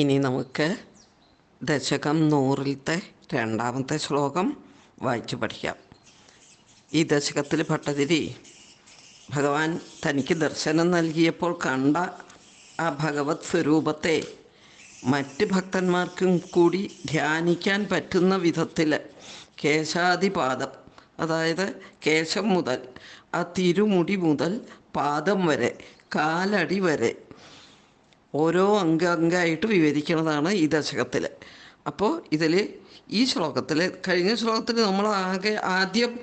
ഇനി നമുക്ക് ദശകം നൂറിലത്തെ രണ്ടാമത്തെ ശ്ലോകം വായിച്ചു പഠിക്കാം. ഈ ദശകത്തിൽ ഭട്ടതിരി ഭഗവാൻ തനിക്ക് ദർശനം നൽകിയപ്പോൾ കണ്ട ആ ഭഗവത് സ്വരൂപത്തെ മറ്റ് ഭക്തന്മാർക്കും കൂടി ധ്യാനിക്കാൻ പറ്റുന്ന വിധത്തിൽ കേശാദിപാദം അതായത് കേശം മുതൽ ആ തിരുമുടി മുതൽ പാദം വരെ കാലടി വരെ ഓരോ അംഗ അംഗമായിട്ട് വിവരിക്കുന്നതാണ് ഈ ദശകത്തിൽ. അപ്പോൾ ഇതിൽ ഈ ശ്ലോകത്തിൽ കഴിഞ്ഞ ശ്ലോകത്തിൽ നമ്മൾ ആകെ ആദ്യം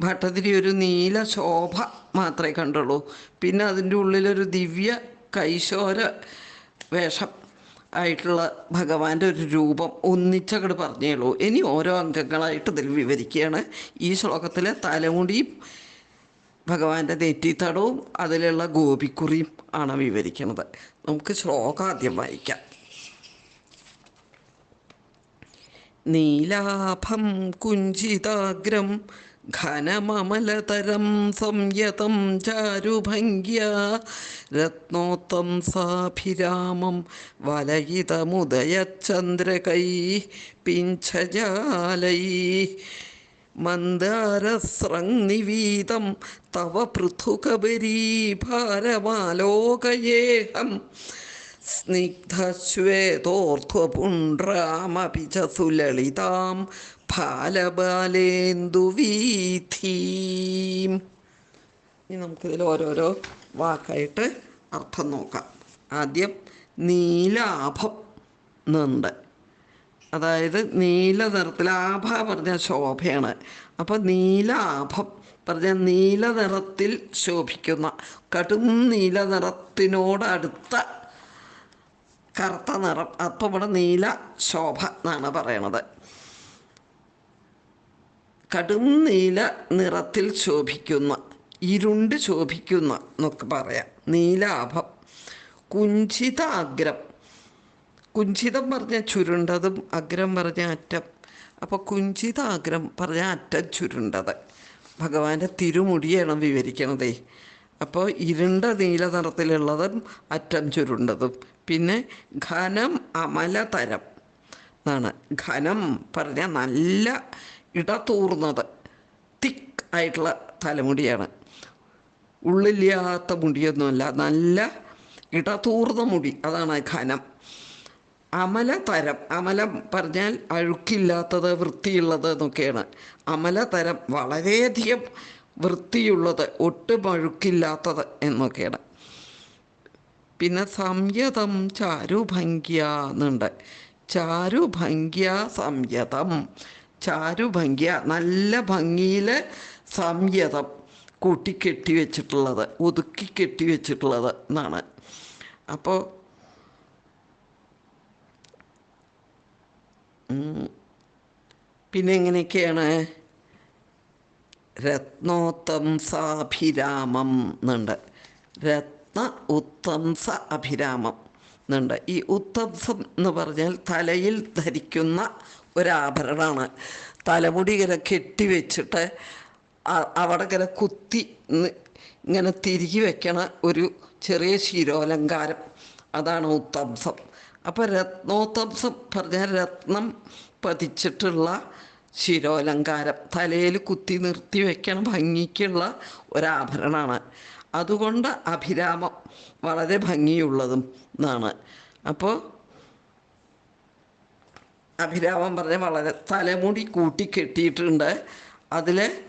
ഭട്ടതിരി ഒരു നീല ശോഭ മാത്രമേ കണ്ടുള്ളൂ. പിന്നെ അതിന്റെ ഉള്ളിലൊരു ദിവ്യ കൈശോര വേഷം ആയിട്ടുള്ള ഭഗവാന്റെ ഒരു രൂപം ഒന്നിച്ചങ്ങോട്ട് പറഞ്ഞേളൂ ഇനി ഓരോ അംഗങ്ങളായിട്ട് ഇതിൽ വിവരിക്കുകയാണ്. ഈ ശ്ലോകത്തിലെ തലമുടിയും ഭഗവാന്റെ നെറ്റിത്തടവും അതിലുള്ള ഗോപിക്കുറിയും ആണ് വിവരിക്കുന്നത്. നമുക്ക് ശ്ലോകം ആദ്യം വായിക്കാം. നീലാഭം കുഞ്ചിതാഗ്രം ഘനമമലതരം സംയതം ചാരുഭംഗ്യ രത്നോത്തം സാഭിരാമം വലയിതമുദയചന്ദ്രകൈ പിഞ്ചജാലൈ മന്ദാരസ്രങ്നിവീതം തവ പൃഥുകബരീഭാരമാലോകയേഹം. സ്നിഗ്ധശ്വേതോർധ്വപുണ്ട്രാമപി ച സുലളിതാം ഫാലബാലേന്ദുവീഥീം. ഇനി നമുക്കിതിൽ ഓരോരോ വാക്കായിട്ട് അർത്ഥം നോക്കാം. ആദ്യം നീലാഭം എന്നുണ്ട് അതായത് നീല നിറത്തിൽ ആഭ പറഞ്ഞ ശോഭയാണ്. അപ്പോൾ നീലാഭം പറഞ്ഞ നീല നിറത്തിൽ ശോഭിക്കുന്ന കടും നീല നിറത്തിനോടടുത്ത കറുത്ത നിറം. അപ്പം ഇവിടെ നീല ശോഭ എന്നാണ് പറയണത്. കടും നീല നിറത്തിൽ ശോഭിക്കുന്ന ഇരുണ്ട് ശോഭിക്കുന്ന എന്നൊക്കെ പറയാം. നീലാഭം കുഞ്ചിത അഗ്രം കുഞ്ചിതം പറഞ്ഞ ചുരുണ്ടതും അഗ്രം പറഞ്ഞ അറ്റം. അപ്പോൾ കുഞ്ചിത അഗ്രം പറഞ്ഞ അറ്റം ചുരുണ്ടത്. ഭഗവാന്റെ തിരുമുടിയാണ് വിവരിക്കണതേ. അപ്പോൾ ഇരുണ്ട നീല നിറത്തിലുള്ളതും അറ്റം ചുരുണ്ടതും. പിന്നെ ഘനം അമലതരം എന്നാണ്. ഘനം പറഞ്ഞ നല്ല ഇടതൂർന്നത് തിക്ക് ആയിട്ടുള്ള തലമുടിയാണ്. ഉള്ളില്ലാത്ത മുടിയൊന്നുമല്ല നല്ല ഇടതൂർന്ന മുടി. അതാണ് ഘനം. അമലതരം അമലം പറഞ്ഞാൽ അഴുക്കില്ലാത്തത് വൃത്തിയുള്ളത് എന്നൊക്കെയാണ്. അമലതരം വളരെയധികം വൃത്തിയുള്ളത് ഒട്ടും അഴുക്കില്ലാത്തത് എന്നൊക്കെയാണ്. പിന്നെ സംയതം ചാരുഭംഗ്യ എന്നുണ്ട്. ചാരുഭംഗ്യ സംയതം ചാരുഭംഗ്യ നല്ല ഭംഗിയിൽ സംയതം കൂട്ടിക്കെട്ടി വെച്ചിട്ടുള്ളത് ഒതുക്കി കെട്ടി വെച്ചിട്ടുള്ളത് എന്നാണ്. അപ്പോൾ പിന്നെ എങ്ങനെയൊക്കെയാണ് രത്നോത്തം രത്നോത്തംസാഭിരാമം എന്നുണ്ട് രത്ന ഉത്തംസ അഭിരാമം എന്നുണ്ട് ഈ ഉത്തംസം എന്ന് പറഞ്ഞാൽ തലയിൽ ധരിക്കുന്ന ഒരാഭരണമാണ്. തലമുടി ഇങ്ങനെ കെട്ടിവെച്ചിട്ട് അവിടെ ഇങ്ങനെ കുത്തി ഇങ്ങനെ തിരികെ വെക്കണ ഒരു ചെറിയ ശിരോലങ്കാരം അതാണ് ഉത്തംസം അപ്പോൾ രത്നോത്തംസം പറഞ്ഞാൽ രത്നം പതിച്ചിട്ടുള്ള ശിരോലങ്കാരം തലയിൽ കുത്തി നിർത്തി വെക്കണ ഭംഗിക്കുള്ള ഒരാഭരണമാണ്. അതുകൊണ്ട് അഭിരാമം വളരെ ഭംഗിയുള്ളതും എന്നാണ്. അപ്പോൾ അഭിരാമം പറഞ്ഞ വളരെ തലമുടി കൂട്ടി കെട്ടിയിട്ടുണ്ട്. അതിൽ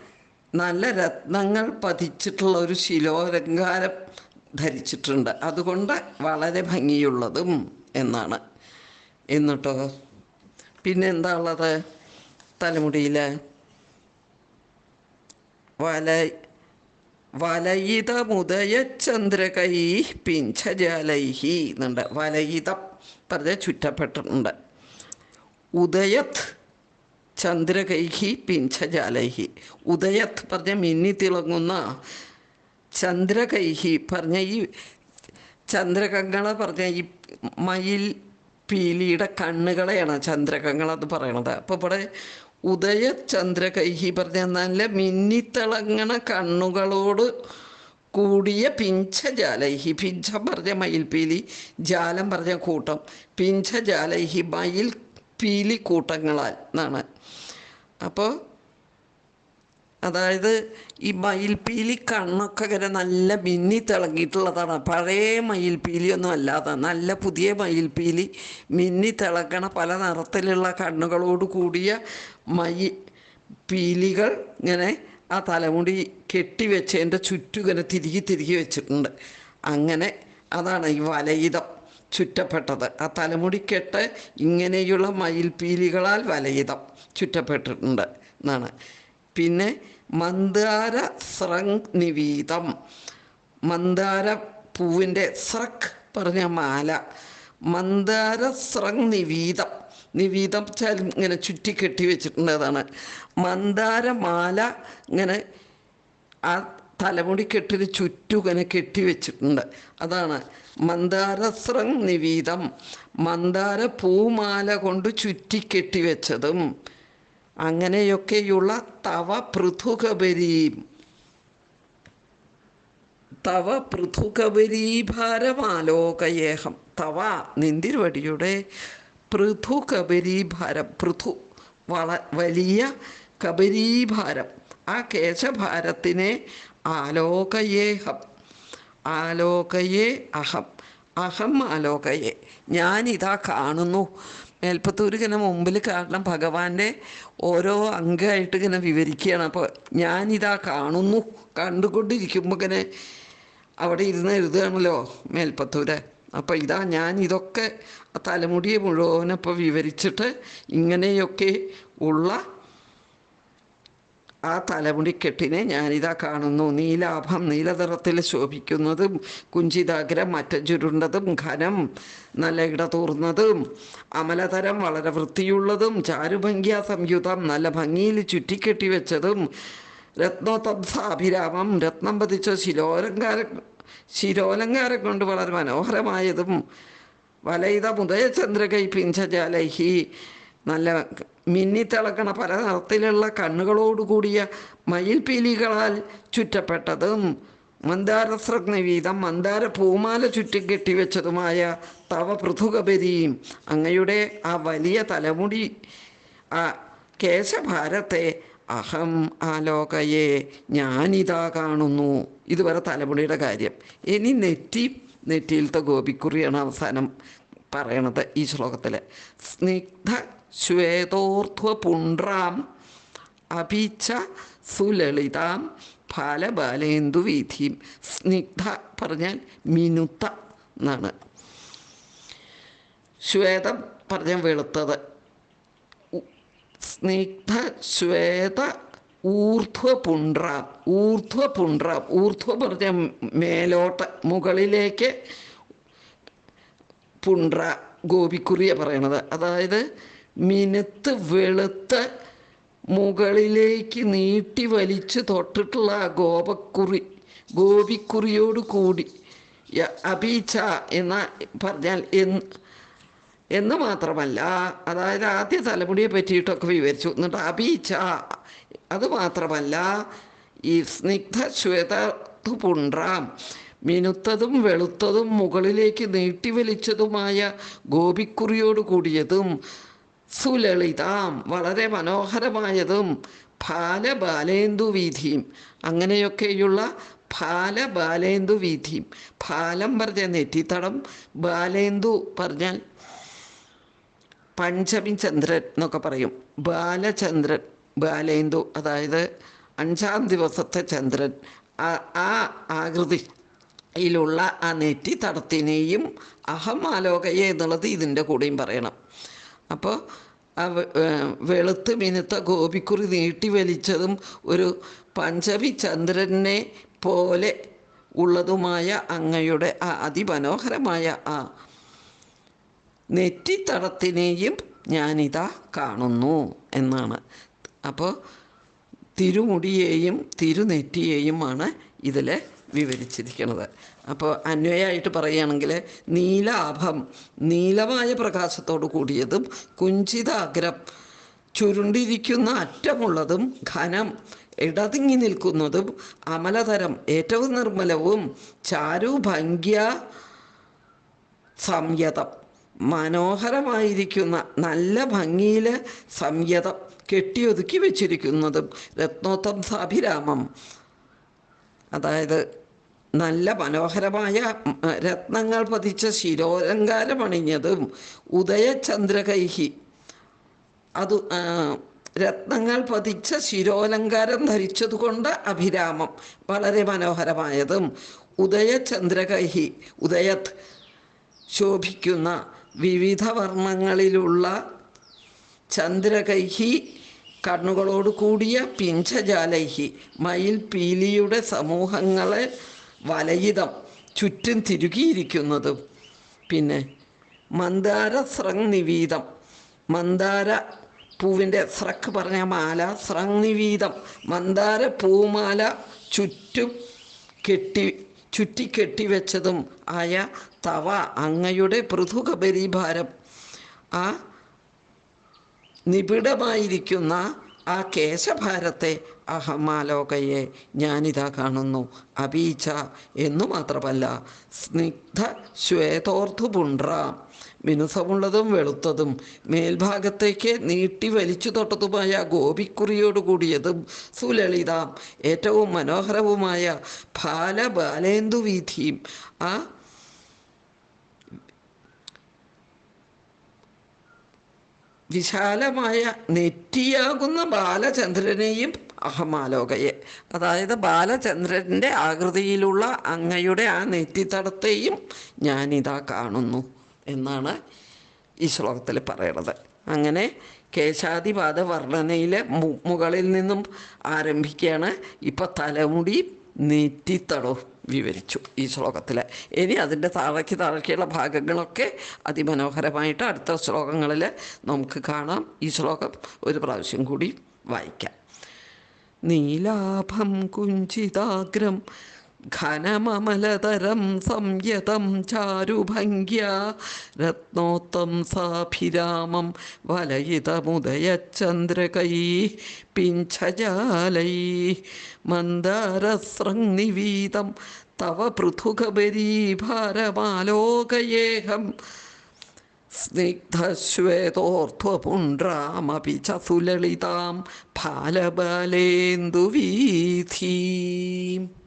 നല്ല രത്നങ്ങൾ പതിച്ചിട്ടുള്ള ഒരു ശിലോലങ്കാരം ധരിച്ചിട്ടുണ്ട്. അതുകൊണ്ട് വളരെ ഭംഗിയുള്ളതും. എന്നാണ്. എന്നിട്ടോ? പിന്നെ എന്താ ഉള്ളത്? തലമുടിയിൽ വല വലയിതമുദയചന്ദ്രകൈ പിഞ്ചജാലൈഹി എന്നുണ്ട്. വലയിതം പറഞ്ഞ ചുറ്റപ്പെട്ടിട്ടുണ്ട്. ഉദയത് ചന്ദ്രകൈഹി പിഞ്ചജാലൈഹി. ഉദയത് പറഞ്ഞ മിന്നി തിളങ്ങുന്ന ചന്ദ്രകൈഹി പറഞ്ഞ ഈ ചന്ദ്രകങ്ങളെ പറഞ്ഞ ഈ മയിൽ പീലിയുടെ കണ്ണുകളെയാണ് ചന്ദ്രകങ്ങളെന്ന് പറയണത്. അപ്പോൾ ഇവിടെ ഉദയ ചന്ദ്രകൈഹി പറഞ്ഞ നല്ല മിന്നിത്തിളങ്ങണ കണ്ണുകളോട് കൂടിയ പിഞ്ചജാലൈഹി. പിഞ്ചം പറഞ്ഞ മയിൽപീലി ജാലം പറഞ്ഞ കൂട്ടം. പിഞ്ചജാലൈഹി മയിൽ പീലി കൂട്ടങ്ങളാൽ എന്നാണ്. അപ്പോൾ അതായത് ഈ മയിൽപ്പീലി കണ്ണൊക്കെ ഇങ്ങനെ നല്ല മിന്നി തിളങ്ങിയിട്ടുള്ളതാണ്. പഴയ മയിൽപ്പീലിയൊന്നും അല്ലാതെ നല്ല പുതിയ മയിൽപ്പീലി മിന്നി തിളക്കണ പല നിറത്തിലുള്ള കണ്ണുകളോട് കൂടിയ മയി പീലികൾ ഇങ്ങനെ ആ തലമുടി കെട്ടിവെച്ചതിന്റെ ചുറ്റും ഇങ്ങനെ തിരികെ തിരികെ വെച്ചിട്ടുണ്ട്. അങ്ങനെ അതാണ് ഈ വലയിതം ചുറ്റപ്പെട്ടത്. ആ തലമുടിക്കെട്ട് ഇങ്ങനെയുള്ള മയിൽപീലികളാൽ വലയിതം ചുറ്റപ്പെട്ടിട്ടുണ്ട് എന്നാണ്. പിന്നെ മന്ദാര സ്രങ് നിവീതം മന്ദാര പൂവിന്റെ സ്രക് പറഞ്ഞ മാല. മന്ദാര സ്രങ് നിവീതം നിവീതം വെച്ചാൽ ഇങ്ങനെ ചുറ്റി കെട്ടി വെച്ചിട്ടുള്ളതാണ്. മന്ദാര മാല ഇങ്ങനെ ആ തലമുടി കെട്ടിന് ചുറ്റും ഇങ്ങനെ കെട്ടി വെച്ചിട്ടുണ്ട്. അതാണ് മന്ദാരസ്രം നിവീതം മന്ദാര പൂമാല കൊണ്ട് ചുറ്റി കെട്ടി വെച്ചതും അങ്ങനെയൊക്കെയുള്ള തവ പൃഥുകബരീം തവ പൃഥുകബരീഭാരമാലോകയേഹം തവ നിന്തിരുവടിയുടെ പൃഥുകബരീഭാരം പൃഥു വള വലിയ കബരീഭാരം ആ കേശഭാരത്തിനെ ആലോകയേഹം. ആലോകയേ അഹം. അഹം ആലോകയെ. ഞാനിതാ കാണുന്നു. മേൽപ്പത്തൂർ ഇങ്ങനെ മുമ്പിൽ കാരണം ഭഗവാന്റെ ഓരോ അംഗമായിട്ട് ഇങ്ങനെ വിവരിക്കുകയാണ്. അപ്പോൾ ഞാനിതാ കാണുന്നു കണ്ടുകൊണ്ടിരിക്കുമ്പോൾ ഇങ്ങനെ അവിടെ ഇരുന്ന് എഴുതുകയാണല്ലോ മേൽപ്പത്തൂര്. അപ്പോൾ ഇതാ ഞാൻ ഇതൊക്കെ തലമുടിയെ മുഴുവനപ്പോൾ വിവരിച്ചിട്ട് ഇങ്ങനെയൊക്കെ ഉള്ള ആ തലമുടിക്കെട്ടിനെ ഞാനിതാ കാണുന്നു. നീലാഭം നീലനിറത്തിൽ ശോഭിക്കുന്നതും കുഞ്ചിതാഗ്രം മറ്റഞ്ചുരുണ്ടതും ഘനം നല്ല ഇടതൂർന്നതും അമലതരം വളരെ വൃത്തിയുള്ളതും ചാരുഭംഗിയ സംയുതം നല്ല ഭംഗിയിൽ ചുറ്റിക്കെട്ടി വെച്ചതും രത്നോത്തംസാഭിരാമം രത്നം പതിച്ച ശിലോലങ്കാര ശിരോലങ്കാരം കൊണ്ട് വളരെ മനോഹരമായതും വലയിത മുദയചന്ദ്രകൈ പിഞ്ചജാലൈഹി നല്ല മിന്നിത്തിളക്കണ പല നിറത്തിലുള്ള കണ്ണുകളോടുകൂടിയ മയിൽപീലികളാൽ ചുറ്റപ്പെട്ടതും മന്ദാരസ്രഗ്നവീതം മന്ദാര പൂമാല ചുറ്റി കെട്ടിവെച്ചതുമായ തവ പൃഥുകബരിയും അങ്ങയുടെ ആ വലിയ തലമുടി ആ കേശഭാരത്തെ അഹം ആലോകയെ ഞാനിതാ കാണുന്നു. ഇതുവരെ തലമുടിയുടെ കാര്യം. ഇനി നെറ്റി നെറ്റിയിലത്തെ ഗോപിക്കുറിയാണ് അവസാനം പറയണത് ഈ ശ്ലോകത്തിൽ സ്നിഗ്ധ ശ്വേതോർധ്വ പുണ്ട്രാം അപിച്ച സുലളിതാം ഫാലബാലേന്ദു വീഥിയും സ്നിഗ്ധ പറഞ്ഞാൽ മിനുത്ത എന്നാണ്. ശ്വേതം പറഞ്ഞ വെളുത്തത്. സ്നിഗ്ധ ശ്വേത ഊർധ്വ പുണ്ട്രാം ഊർധ്വ പുണ്ട്രാം ഊർധ്വ പറഞ്ഞ മേലോട്ട് മുകളിലേക്ക് പുണ്ട്ര ഗോപിക്കുറിയ പറയണത്. അതായത് മിനുത്ത് വെളുത്ത് മുകളിലേക്ക് നീട്ടി വലിച്ച് തൊട്ടിട്ടുള്ള ആ ഗോപക്കുറി ഗോപിക്കുറിയോട് കൂടി. അബീച്ച എന്ന പറഞ്ഞാൽ എന്ന് എന്ന് മാത്രമല്ല അതായത് ആദ്യ തലമുടിയെ പറ്റിയിട്ടൊക്കെ വിവരിച്ചു. എന്നിട്ട് അബീച്ച അത് മാത്രമല്ല ഈ സ്നിഗ്ധ ശ്വേത പുണ്ട്രാം മിനുത്തതും വെളുത്തതും മുകളിലേക്ക് നീട്ടി വലിച്ചതുമായ ഗോപിക്കുറിയോട് കൂടിയതും സുലളിതാം വളരെ മനോഹരമായതും ഫാലബാലേന്ദു വീഥിയും അങ്ങനെയൊക്കെയുള്ള ഫാലബാലേന്ദു വീഥിയും ഫാലം പറഞ്ഞ നെറ്റിത്തടം ബാലേന്ദു പറഞ്ഞാൽ പഞ്ചമി ചന്ദ്രൻ എന്നൊക്കെ പറയും. ബാലചന്ദ്രൻ ബാലേന്ദു അതായത് അഞ്ചാം ദിവസത്തെ ചന്ദ്രൻ. ആ ആ ആകൃതിയിലുള്ള ആ നെറ്റി തടത്തിനെയും അഹം ആലോകയെ എന്നുള്ളത് ഇതിന്റെ കൂടെയും പറയണം. അപ്പോൾ വെളുത്ത് മിനുത്ത ഗോപിക്കുറി നീട്ടി വലിച്ചതും ഒരു പഞ്ചമി ചന്ദ്രനെ പോലെ ഉള്ളതുമായ അങ്ങയുടെ ആ അതിമനോഹരമായ ആ നെറ്റിത്തടത്തിനെയും ഞാനിതാ കാണുന്നു എന്നാണ്. അപ്പോൾ തിരുമുടിയെയും തിരുനെറ്റിയെയുമാണ് ഇതിൽ വിവരിച്ചിരിക്കുന്നത് അപ്പോൾ അന്വയമായിട്ട് പറയുകയാണെങ്കിൽ നീലാഭം നീലമായ പ്രകാശത്തോട് കൂടിയതും കുഞ്ചിതാഗ്രം ചുരുണ്ടിരിക്കുന്ന അറ്റമുള്ളതും ഘനം ഇടതിങ്ങി നിൽക്കുന്നതും അമലതരം ഏറ്റവും നിർമ്മലവും ചാരുഭംഗ്യ സംയതം. മനോഹരമായിരിക്കുന്ന നല്ല ഭംഗിയിലെ സംയതം കെട്ടിയൊതുക്കി വെച്ചിരിക്കുന്നതും രത്നോത്തം സാഭിരാമം അതായത് നല്ല മനോഹരമായ രത്നങ്ങൾ പതിച്ച ശിരോലങ്കാരമണിഞ്ഞതും ഉദയചന്ദ്രകൈഹി. അത് രത്നങ്ങൾ പതിച്ച ശിരോലങ്കാരം ധരിച്ചതുകൊണ്ട് അഭിരാമം. വളരെ മനോഹരമായതും ഉദയചന്ദ്രകൈഹി ഉദയത് ശോഭിക്കുന്ന വിവിധ വർണങ്ങളിലുള്ള ചന്ദ്രകൈഹി കണ്ണുകളോട് കൂടിയ പിഞ്ചജാലൈഹി മയിൽ പീലിയുടെ സമൂഹങ്ങളെ വലയിതം ചുറ്റും തിരുകിയിരിക്കുന്നതും. പിന്നെ മന്ദാര സ്രങ് നിവീതം മന്ദാര പൂവിന്റെ സ്രക്ക് പറഞ്ഞ മാല സ്രങ് നിവീതം മന്ദാര പൂമാല ചുറ്റും കെട്ടി ചുറ്റി വെച്ചതും ആയ തവ അങ്ങയുടെ പൃഥുകബരീഭാരം ആ നിബിഡമായിരിക്കുന്ന ആ കേശഭാരത്തെ അഹമാലോകയെ ഞാനിതാ കാണുന്നു. അബീച്ച എന്നു മാത്രമല്ല സ്നിഗ്ധ ശ്വേതോർധുപുണ്ട്ര മിനുസമുള്ളതും വെളുത്തതും മേൽഭാഗത്തേക്ക് നീട്ടി വലിച്ചു തൊട്ടതുമായ ഗോപിക്കുറിയോട് കൂടിയതും സുലളിതാം ഏറ്റവും മനോഹരവുമായ ഫാലബാലേന്ദു വീഥിയും ആ വിശാലമായ നെറ്റിയാകുന്ന ബാലചന്ദ്രനെയും അഹമാലോകയെ. അതായത് ബാലചന്ദ്രന്റെ ആകൃതിയിലുള്ള അങ്ങയുടെ ആ നെറ്റിത്തടത്തെയും ഞാനിതാ കാണുന്നു എന്നാണ് ഈ ശ്ലോകത്തിൽ പറയണത്. അങ്ങനെ കേശാദിപാദ വർണനയിലെ മു- മുകളിൽ നിന്നും ആരംഭിക്കുകയാണ്. ഇപ്പം തലമുടി നെറ്റിത്തടവും വിവരിച്ചു ഈ ശ്ലോകത്തിൽ ഇനി അതിന്റെ താഴേക്ക് താഴേക്കുള്ള ഭാഗങ്ങളൊക്കെ അതിമനോഹരമായിട്ട് അടുത്ത ശ്ലോകങ്ങളിൽ നമുക്ക് കാണാം. ഈ ശ്ലോകം ഒരു പ്രാവശ്യം കൂടി വായിക്കാം. നീലാഭം കുഞ്ചിതാഗ്രം ഘനമമലതരം സംയതം ചാരുഭംഗ്യ. രത്നോത്തം സാഭിരാമം വലയിതമുദയചന്ദ്രകൈ പിഞ്ചജാലൈ. മന്ദാരസ്രങ്നിവീതം തവ പൃഥുകബരീഭാരമാലോകയേഹം സ്നിഗ്ധശ്വേതോർധ്വപുണ്ട്രാമപി ച സുലളിതാം ഫാലബാലേന്ദുവീഥീം.